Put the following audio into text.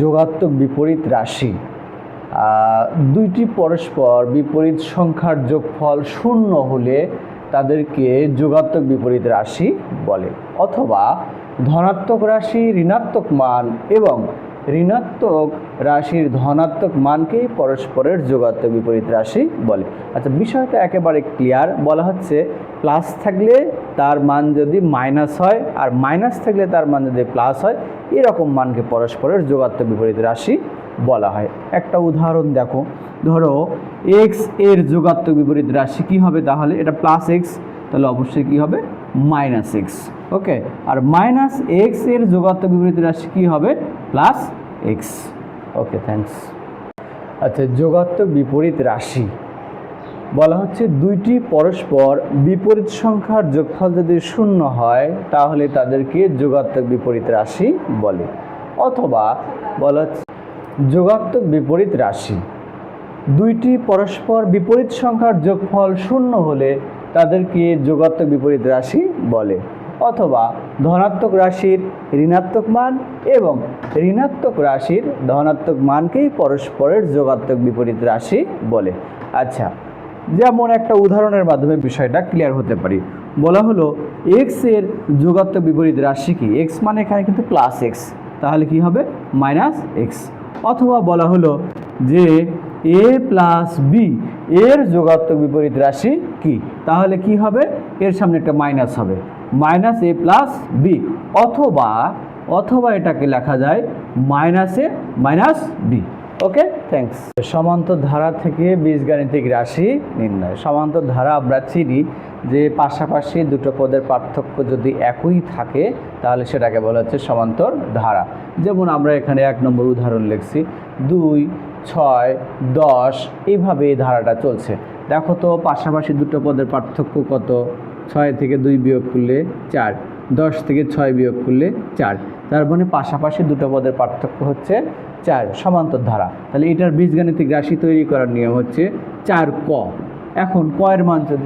যোগাত্মক বিপরীত রাশি দুইটি পরস্পর বিপরীত সংখ্যার যোগফল শূন্য হলে তাদেরকে যোগাত্মক বিপরীত রাশি বলে। অথবা ধনাত্মক রাশি ঋণাত্মক মান এবং ঋণাত্মক রাশির ধনাত্মক মানকেই পরস্পরের যোগাত্মক বিপরীত রাশি বলে। আচ্ছা বিষয়টা একেবারে ক্লিয়ার বলা হচ্ছে প্লাস থাকলে তার মান যদি মাইনাস হয়, আর মাইনাস থাকলে তার মান যদি প্লাস হয়, এরকম মানকে পরস্পরের যোগাত্মক বিপরীত রাশি বলা হয়। একটা উদাহরণ দেখো। ধরো এক্সের যোগাত্মক বিপরীত রাশি কি হবে তাহলে? এটা প্লাস এক্স তাহলে অবশ্যই কি হবে? মাইনাস এক্স ওকে আর মাইনাস এক্সের যোগাত্মক বিপরীত রাশি কি হবে? প্লাস এক্স ওকে থ্যাঙ্কস আচ্ছা যোগাত্মক বিপরীত রাশি। বলা হচ্ছে দুইটি পরস্পর বিপরীত সংখ্যার যোগফল যদি শূন্য হয়, তাহলে তাদেরকে যোগাত্মক বিপরীত রাশি বলে। অথবা বলা হচ্ছে যোগাত্মক বিপরীত রাশি। দুইটি পরস্পর বিপরীত সংখ্যার যোগফল শূন্য হলে তাদেরকে যোগাত্মক বিপরীত রাশি বলে। অথবা ধনাত্মক রাশির ঋণাত্মক মান এবং ঋণাত্মক রাশির ধনাত্মক মানকেই পরস্পরের যোগাত্মক বিপরীত রাশি বলে। আচ্ছা যেমন একটা উদাহরণের মাধ্যমে বিষয়টা ক্লিয়ার হতে পারি। বলা হলো এক্সের যোগাত্মক বিপরীত রাশি কি? এক্স মানে এখানে কিন্তু প্লাস এক্স তাহলে কি হবে? মাইনাস এক্স অথবা বলা হলো যে এ প্লাস বি এর যোগাত্মক বিপরীত রাশি কি? তাহলে কি হবে? এর সামনে একটা মাইনাস হবে। মাইনাস এ প্লাস বি অথবা অথবা এটাকে লেখা যায় মাইনাসে মাইনাস বি ওকে থ্যাঙ্কস সমান্তর ধারা থেকে বীজগাণিতিক রাশি নির্ণয়। সমান্তর ধারা আমরা চিনি যে পাশাপাশি দুটো পদের পার্থক্য যদি একই থাকে, তাহলে সেটাকে বলা হচ্ছে সমান্তর ধারা। যেমন আমরা এখানে এক নম্বর উদাহরণ লিখছি, দুই, ছয়, দশ এইভাবে এই ধারাটা চলছে। দেখো তো পাশাপাশি দুটো পদের পার্থক্য কত? ছয় থেকে দুই বিয়োগ করলে চার, দশ থেকে ছয় বিয়োগ করলে চার। তার মানে পাশাপাশি দুটো পদের পার্থক্য হচ্ছে চার, সমান্তর ধারা। তাহলে এটার বীজগাণিতিক রাশি তৈরি করার নিয়ম হচ্ছে চার ক। এখন ক এর মান যদি